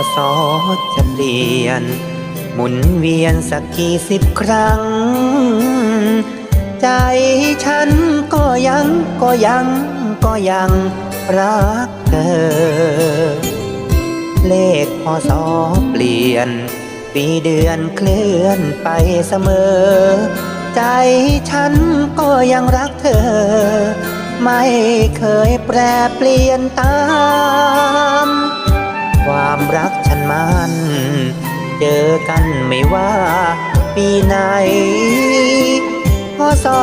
พอสอจะเปลี่ยน หมุนเวียนสักกี่สิบครั้ง ใจฉันก็ยังก็ยังก็ยังรักเธอ เลขพอสอเปลี่ยน ปีเดือนเคลื่อนไปเสมอ ใจฉันก็ยังรักเธอ ไม่เคยแปรเปลี่ยนตา ความรักฉันมันเจอกันไม่ว่าปีไหนพอสอ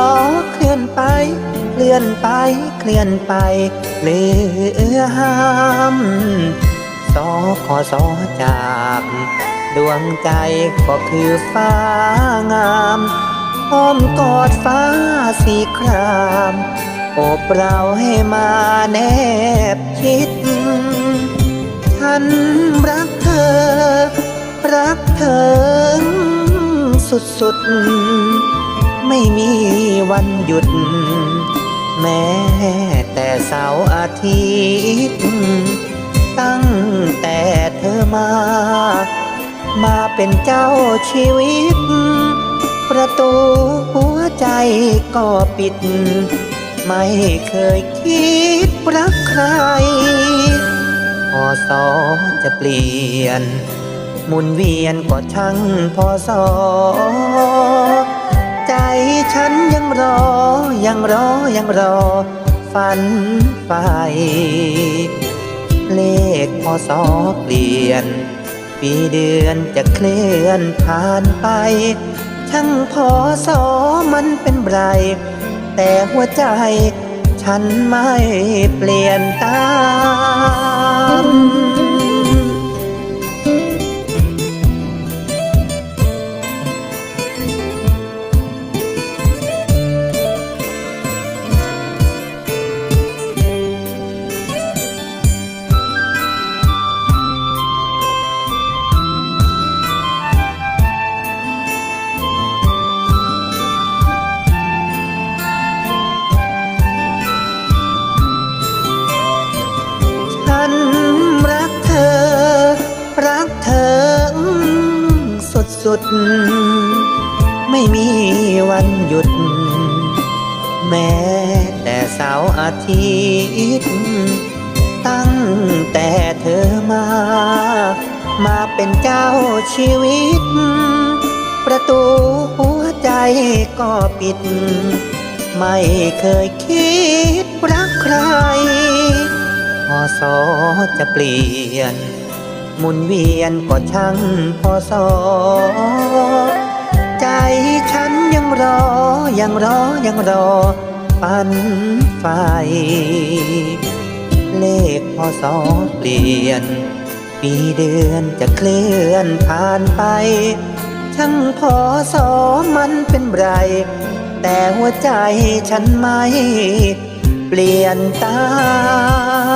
เคลื่อนไป เคลื่อนไปเคลื่อนไปเหลือห้ามสอขอสอจาก ดวงใจก็คือฟ้างามอ้อมกอดฟ้าสีครามโอบเราให้มาแนบชิด ฉัน กเธอสุดๆ ไม่มีวันหยุด แม้แต่เสาร์อาทิตย์ ตั้งแต่เธอมา มาเป็นเจ้าชีวิต ประตูหัวใจก็ปิด ไม่เคยคิดรักใครพอสอจะเปลี่ยน หมุนเวียนก็ช่างพอสอใจฉันยังรอ ยังรอ ยังรอ ฝันไฟเลขพอสอเปลี่ยน ปีเดือนจะเคลื่อนผ่านไปช่างพอสอมันเป็นไร แต่หัวใจฉันไม่เปลี่ยนตาม ด ไม่มีวันหยุด แม้แต่เสาร์อาทิตย์ ตั้งแต่เธอมา มาเป็นเจ้าชีวิต ประตูหัวใจก็ปิด ไม่เคยคิดรักใครพอสอจะเปลี่ยน หมุนเวียนก็ช่างพอสอ ใจฉันยังรอ ยังรอ ยังรอ ปันไฟ เลขพอสอเปลี่ยน ปีเดือนจะเคลื่อนผ่านไป ช่างพอสอมันเป็นไรแต่หัวใจฉันไม่เปลี่ยนตาม